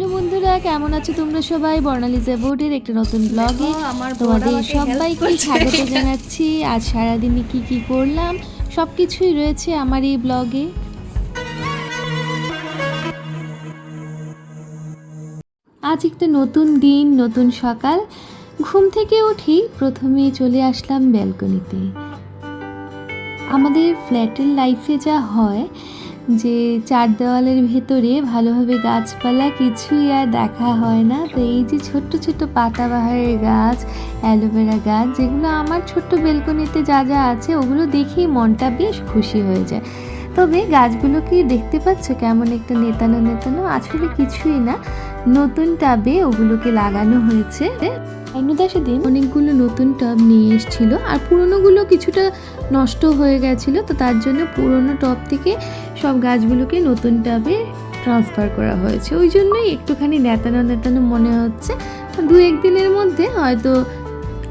Hello বন্ধুরা কেমন আছো তোমরা সবাই? বর্ণালী জেবোর্ডের একটা নতুন ব্লগে তোমাদের সবাইকে স্বাগত জানাচ্ছি। আজ সারাদিনে কি কি করলাম সব কিছুই রয়েছে আমার এই ব্লগে আজ একটা নতুন দিন নতুন সকাল। ঘুম থেকে উঠি প্রথমে চলে আসলাম ব্যালকনিতে। আমাদের ফ্ল্যাটের লাইফে যা হয় যে চার দেওয়ালের ভেতরে ভালোভাবে গাছপালা কিছুই আর দেখা হয় না। তো এই যে ছোট্ট ছোট্ট পাতাবাহারের গাছ, অ্যালোভেরা গাছ, যেগুলো আমার ছোট্ট বেলকনিতে যা যা আছে, ওগুলো দেখেই মনটা বেশ খুশি হয়ে যায়। তবে গাছগুলো কি দেখতে পাচ্ছ? কেমন একটা নেতানো নেতানো, আসলে কিছুই না। নতুন টাবে ওগুলোকে লাগানো হয়েছে। অন্যদা সেদিন অনেকগুলো নতুন টব নিয়ে এসেছিল আর পুরনোগুলো কিছুটা নষ্ট হয়ে গেছিল, তো তার জন্য পুরনো টব থেকে সব গাছগুলোকে নতুন টবে ট্রান্সফার করা হয়েছে। ওই জন্যই একটুখানি নেতানো নেতানো মনে হচ্ছে। দু একদিনের মধ্যে হয়তো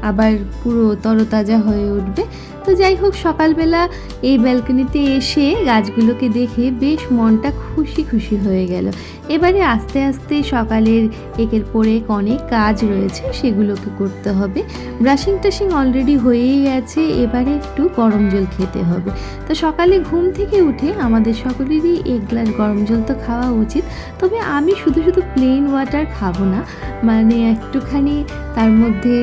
আবার পুরো তরতাজা হয়ে উঠবে। তো যাই হোক, সকালবেলা এই ব্যালকনিতে এসে গাছগুলোকে দেখে বেশ মনটা খুশি খুশি হয়ে গেল। এবারে আস্তে আস্তে সকালের একের পর এক অনেক কাজ রয়েছে, সেগুলোকে করতে হবে। ব্রাশিং টাশিং অলরেডি হয়েই গেছে এবারে একটু গরম জল খেতে হবে। তো সকালে ঘুম থেকে উঠে আমাদের সকলেরই এক গ্লাস গরম জল তো খাওয়া উচিত, তবে আমি শুধু শুধু প্লেন ওয়াটার খাব না। মানে একটুখানি তার মধ্যে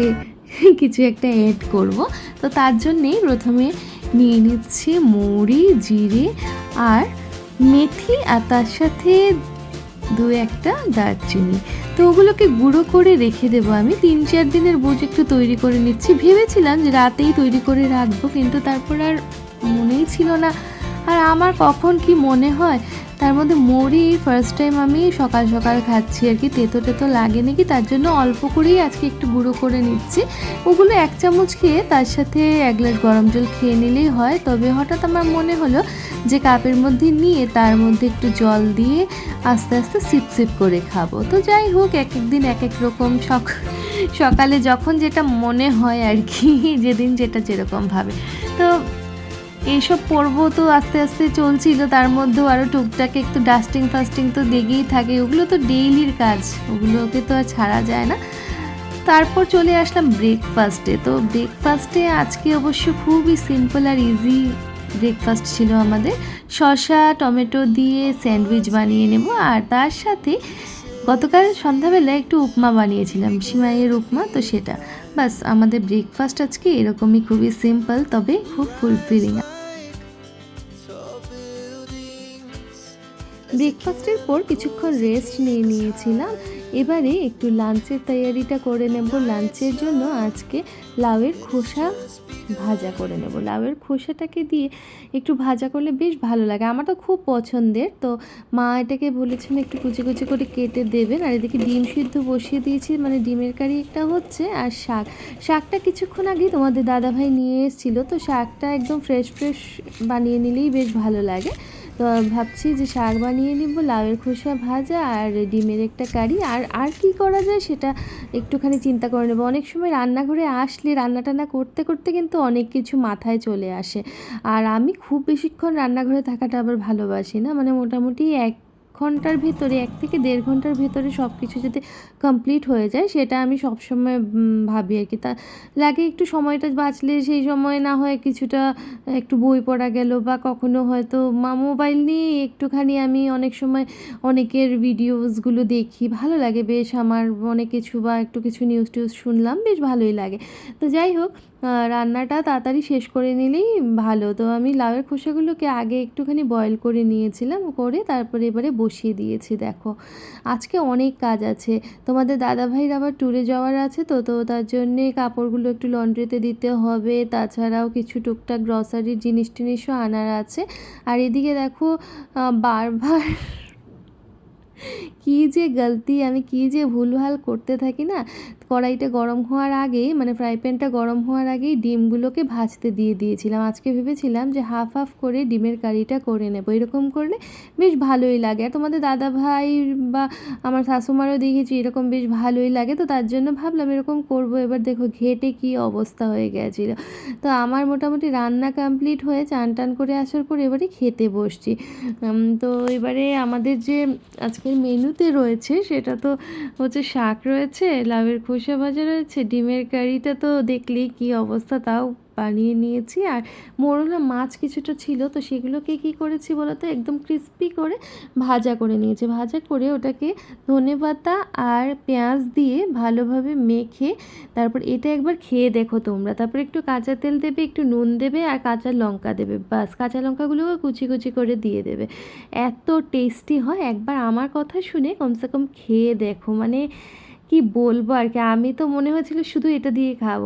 কিছু একটা অ্যাড করব। তো তার জন্যেই প্রথমে নিয়ে নিচ্ছি মৌরি জিরে আর মেথি আর তার সাথে দু একটা দারচিনি। তো ওগুলোকে গুঁড়ো করে রেখে দেবো আমি। তিন চার দিনের বোঝ একটু তৈরি করে নিচ্ছি। ভেবেছিলাম যে রাতেই তৈরি করে রাখব, কিন্তু তারপর আর মনেই ছিল না। আর আমার কখন কি মনে হয় তার মধ্যে মৌরি ফার্স্ট টাইম আমি সকাল সকাল খাচ্ছি আর কি। তেতো টেতো লাগে নাকি, তার জন্য অল্প করেই আজকে একটু গুঁড়ো করে নিচ্ছি। ওগুলো এক চামচ খেয়ে তার সাথে এক গ্লাস গরম জল খেয়ে নিলেই হয়। তবে হঠাৎ আমার মনে হলো যে কাপের মধ্যে নিয়ে তার মধ্যে একটু জল দিয়ে আস্তে আস্তে সিপ সিপ করে খাব। তো যাই হোক, এক এক দিন এক এক রকম সক, সকালে যখন যেটা মনে হয় আর কি, যেদিন যেটা যেরকম ভাবে। তো এইসব পর্ব তো আস্তে আস্তে চলছিল, তার মধ্যেও আরও টুকটাক একটু ডাস্টিং ফাস্টিং তো লেগেই থাকে, ওগুলো তো ডেইলির কাজ, ওগুলোকে তো আর ছাড়া যায় না। তারপর চলে আসলাম ব্রেকফাস্টে তো ব্রেকফাস্টে আজকে অবশ্য খুবই সিম্পল আর ইজি ব্রেকফাস্ট ছিল আমাদের। শসা, টমেটো দিয়ে স্যান্ডউইচ বানিয়ে নেব, আর তার সাথে গতকাল সন্ধ্যাবেলা একটু উপমা বানিয়েছিলাম, সিমাইয়ের উপমা, তো সেটা। বাস আমাদের ব্রেকফাস্ট আজকে এরকমই খুবই সিম্পল তবে খুব ফুলফিলিং ব্রেকফাস্টের পর কিছুক্ষণ রেস্ট নিয়ে নিয়েছিলাম। এবারে একটু লাঞ্চের তৈয়ারিটা করে নেব। লাঞ্চের জন্য আজকে লাউয়ের খোসা ভাজা করে নেব। লাউয়ের খোসাটাকে দিয়ে একটু ভাজা করলে বেশ ভালো লাগে। আমার তো খুব পছন্দের। তো মা এটাকে বলেছেন একটু কুচি কুচি করে কেটে দেবেন। আর এদিকে ডিম সিদ্ধ বসিয়ে দিয়েছি। মানে ডিমের কারি একটা হচ্ছে আর শাক। শাকটা কিছুক্ষণ আগেই তোমাদের দাদাভাই নিয়ে এসেছিল। তো শাকটা একদম ফ্রেশ ফ্রেশ বানিয়ে নিলেই বেশ ভালো লাগে। তো ভাবছি যে শাক বানিয়ে নিব, লাউয়ের খোসা ভাজা আর ডিমের একটা কারি। আর আর কি করা যায় সেটা একটুখানি চিন্তা করে নেব। অনেক সময় রান্নাঘরে আসলে রান্না টান্না করতে করতে কিন্তু অনেক কিছু মাথায় চলে আসে। আর আমি খুব বেশিক্ষণ রান্নাঘরে থাকাটা আবার ভালোবাসি না। মানে মোটামুটি এক ঘণ্টার ভেতরে, এক থেকে দেড় ঘণ্টার ভেতরে সব কিছু যদি কমপ্লিট হয়ে যায়, সেটা আমি সবসময় ভাবি আর কি। তা লাগে একটু সময়টা বাঁচলে, সেই সময় না হয় কিছুটা, একটু বই পড়া গেল বা কখনো হয়তো মা, মোবাইল নিয়ে একটুখানি আমি অনেক সময় অনেকের ভিডিওসগুলো দেখি, ভালো লাগে। বেশ আমার অনেক কিছু বা একটু কিছু নিউজ টিউজ শুনলাম, বেশ ভালোই লাগে। তো যাই হোক রান্নাটা তাড়াতাড়ি শেষ করে নিলেই ভালো। তো আমি লাউয়ের খোসাগুলোকে আগে একটুখানি বয়েল করে নিয়েছিলাম, করে তারপরে এবারে বসিয়ে দিয়েছি, দেখো। আজকে অনেক কাজ আছে। তোমাদের দাদাভাইয়ের আবার ট্যুরে যাওয়ার আছে তো তো তার জন্যে কাপড়গুলো একটু লন্ড্রিতে দিতে হবে। তাছাড়াও কিছু টুকটাক গ্রসারির জিনিস টিনিসও আনার আছে। আর এদিকে দেখো বারবার কী যে গলতি, আমি কী যে ভুলভাল করতে থাকি না, কড়াইটা গরম হওয়ার আগেই মানে ফ্রাই প্যানটা গরম হওয়ার আগেই ডিমগুলোকে ভাজতে দিয়ে দিয়েছিলাম। আজকে ভেবেছিলাম যে হাফ হাফ করে ডিমের কারিটা করে নেব, এরকম করলে বেশ ভালোই লাগে। আর তোমাদের দাদা ভাই বা আমার শাশুমারও দেখেছি এরকম বেশ ভালোই লাগে, তো তার জন্য ভাবলাম এরকম করব। এবার দেখো ঘেটে কী অবস্থা হয়ে গেছিল। তো আমার মোটামুটি রান্না কমপ্লিট হয়ে চান টান করে আসার পর এবারে খেতে বসছি। তো এবারে আমাদের যে আজকের মেনু মধ্যে রয়েছে, সেটা তো হচ্ছে শাক রয়েছে লাভের খোসা ভাজা রয়েছে, ডিমের কারিটা তো দেখলেই কি অবস্থা, তাও বানিয়ে নিয়েছি। আর মোরলা মাছ কিছুটা ছিল, তো সেগুলোকে কি করেছি বলতো? একদম ক্রিস্পি করে ভাজা করে নিয়েছি। ভাজা করে ওটাকে ধনে পাতা আর পেঁয়াজ দিয়ে ভালোভাবে মেখে তারপর এটা একবার খেয়ে দেখো তোমরা। তারপর একটু কাঁচা তেল দেবে, একটু নুন দেবে আর কাঁচা লঙ্কা দেবে। বাস কাঁচা লঙ্কাগুলোকে কুচি কুচি করে দিয়ে দেবে। এত টেস্টি হয়। একবার আমার কথা শুনে কমসে কম খেয়ে দেখো। মানে কি বলব আর কি? আমি তো মনে হয়েছিল শুধু এটা দিয়ে খাব।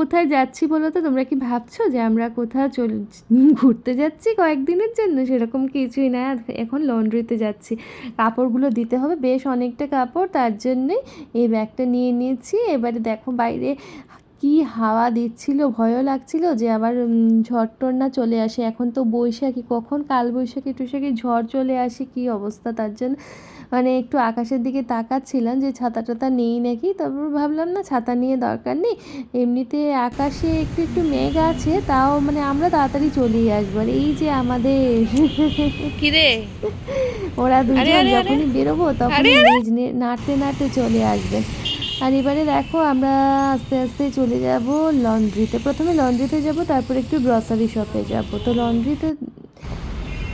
কোথায় যাচ্ছি বলো তো? তোমরা কি ভাবছ যে আমরা কোথাও চল, ঘুরতে যাচ্ছি কয়েকদিনের জন্য? সেরকম কিছুই না। এখন লন্ড্রিতে যাচ্ছি। কাপড়গুলো দিতে হবে, বেশ অনেকটা কাপড়, তার জন্যে এই ব্যাগটা নিয়ে নিয়েছি। এবারে দেখো বাইরে কি হাওয়া দিচ্ছিল, ভয়ও লাগছিল যে আবার ঝড় টর না চলে আসে। এখন তো বৈশাখী, কখন কাল বৈশাখী টুশাখী ঝড় চলে আসে, কি অবস্থা তার জন্য? মানে একটু আকাশের দিকে তাকাচ্ছিলাম যে ছাতা টাতা নেই নাকি? তারপর ভাবলাম না ছাতা নিয়ে দরকার নেই। এমনিতে আকাশে একটু একটু মেঘ আছে তাও মানে আমরা তাড়াতাড়ি চলেই আসব। আর এই যে আমাদের কিরে ওরা দুজন। যখনই বেরোবো তখন নাড়তে নাড়তে চলে আসবে। আর এবারে দেখো আমরা আস্তে আস্তে চলে যাব লন্ড্রিতে। প্রথমে লন্ড্রিতে যাব তারপর একটু গ্রসারি শপে যাব। তো লন্ড্রিতে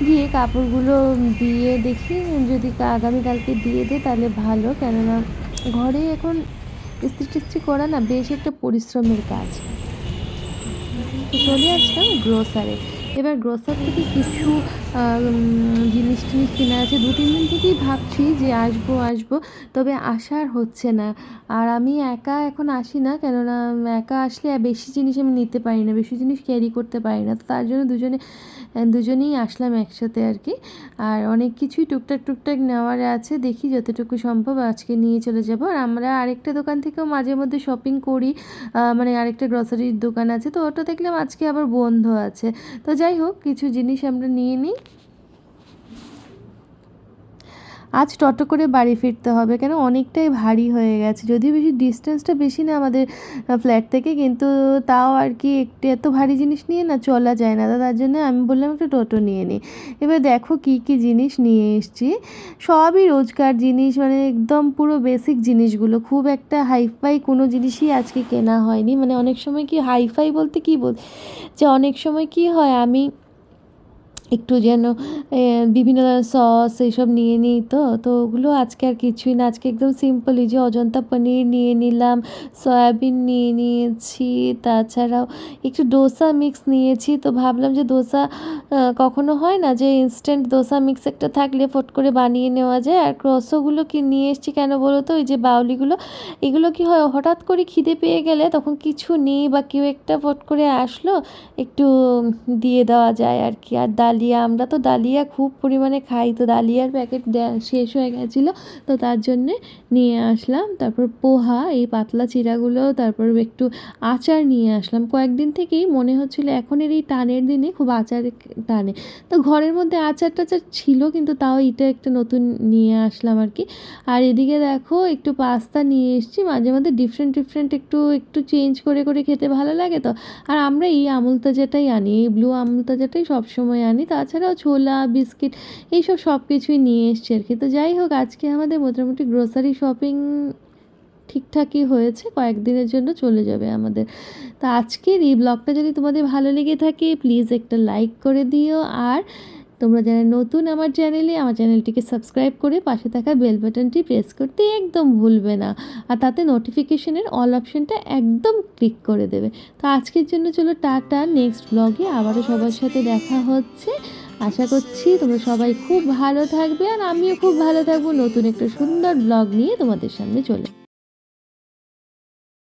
গিয়ে কাপড়গুলো দিয়ে দেখি, যদি আগামীকালকে দিয়ে দেয় তাহলে ভালো। কেননা ঘরে এখন ইস্ত্রি টিস্ত্রি করা না, বেশ একটা পরিশ্রমের কাজ। চলে আসলাম গ্রোসারে এবার গ্রোসার থেকে কিছু জিনিস টিনিস কেনা আছে। দু, তিন দিন থেকেই ভাবছি যে আসব আসব। তবে আসার হচ্ছে না। আর আমি একা এখন আসি না, কেননা একা আসলে বেশি জিনিস আমি নিতে পারি না, বেশি জিনিস ক্যারি করতে পারি না। তো তার জন্য দুজনে, দুজনেই আসলাম একসাথে আর কি। আর অনেক কিছুই টুকটাক টুকটাক নেওয়ার আছে। দেখি যতটুকু সম্ভব আজকে নিয়ে চলে যাব। আর আমরা আরেকটা দোকান থেকেও মাঝে মধ্যে শপিং করি। মানে আরেকটা গ্রসারির দোকান আছে। তো ওটা দেখলাম আজকে আবার বন্ধ আছে। তো যাই হোক, কিছু জিনিস আমরা নিয়ে নিই। আজ টোটো করে বাড়ি ফিরতে হবে। কেন? অনেকটাই ভারী হয়ে গেছে। যদিও বেশি ডিস্টেন্সটা বেশি না আমাদের ফ্ল্যাট থেকে, কিন্তু তাও আর কি একটু এত ভারী জিনিস নিয়ে না চলা যায় না। তার জন্য আমি বললাম একটু টোটো নিয়ে নিই এবার দেখো কি কি জিনিস নিয়ে এসেছি। সবই রোজকার জিনিস মানে একদম পুরো বেসিক জিনিসগুলো। খুব একটা হাইফাই কোনো জিনিসই আজকে কেনা হয়নি। মানে অনেক সময় কি হাইফাই বলতে কি বল, যে অনেক সময় কি হয়, আমি একটু যেন বিভিন্ন ধরনের সস এইসব নিয়ে নিই তো তো ওগুলো আজকে আর কিছুই না। আজকে একদম সিম্পল এই যে অজন্তা পনির নিয়ে নিলাম, সয়াবিন নিয়ে নিয়েছি, তাছাড়াও একটু ডোসা মিক্স নিয়েছি। তো ভাবলাম যে ডোসা কখনো হয় না যে ইনস্ট্যান্ট ডোসা মিক্স একটা থাকলে ফট করে বানিয়ে নেওয়া যায়। আর ক্রসোগুলো কি নিয়ে এসেছি কেন বলো তো? ওই যে বাউলিগুলো, এগুলো কি হয়, হঠাৎ করে খিদে পেয়ে গেলে তখন কিছু নেই বা কেউ একটা ফট করে আসলো, একটু দিয়ে দেওয়া যায় আর কি। আর ডালিয়া, আমরা তো ডালিয়া খুব পরিমাণে খাই। তো ডালিয়ার প্যাকেট শেষ হয়ে গেছিল, তো তার জন্যে নিয়ে আসলাম। তারপর পোহা, এই পাতলা চিড়াগুলো তারপর একটু আচার নিয়ে আসলাম। কয়েকদিন থেকেই মনে হচ্ছিল এখনের এই টানের দিনে খুব আচার টানে। তো ঘরের মধ্যে আচার টাচার ছিল, কিন্তু তাও এটা একটা নতুন নিয়ে আসলাম আর কি। আর এদিকে দেখো, একটু পাস্তা নিয়ে এসেছি, মাঝে মাঝে ডিফারেন্ট ডিফারেন্ট একটু একটু চেঞ্জ করে করে খেতে ভালো লাগে তো। আর আমরা এই আমুল তাজাটাই আনি, এই ব্লু আমুল তাজাটাই সবসময় আনি। তাছাড়াও ছোলা, বিস্কিট এইসব সব কিছুই নিয়ে এসছে আর কি। তো যাই হোক, আজকে আমাদের মোটামুটি গ্রোসারি শপিং ঠিকঠাকই হয়েছে, কয়েকদিনের জন্য চলে যাবে আমাদের। তো আজকের এই ব্লগটা যদি তোমাদের ভালো লেগে থাকে প্লিজ একটা লাইক করে দিও। আর তোমরা যারা নতুন আমার চ্যানেলে, আমার চ্যানেলটিকে সাবস্ক্রাইব করে পাশে থাকা বেল বাটনটি প্রেস করতে একদম ভুলবে না। আর তাতে নোটিফিকেশনের অল অপশনটা একদম ক্লিক করে দেবে। তো আজকের জন্য চলো টাটা, নেক্সট ব্লগে আবারও সবার সাথে দেখা হচ্ছে। আশা করছি তোমরা সবাই খুব ভালো থাকবে আর আমিও খুব ভালো থাকব নতুন একটা সুন্দর ব্লগ নিয়ে তোমাদের সামনে চলে।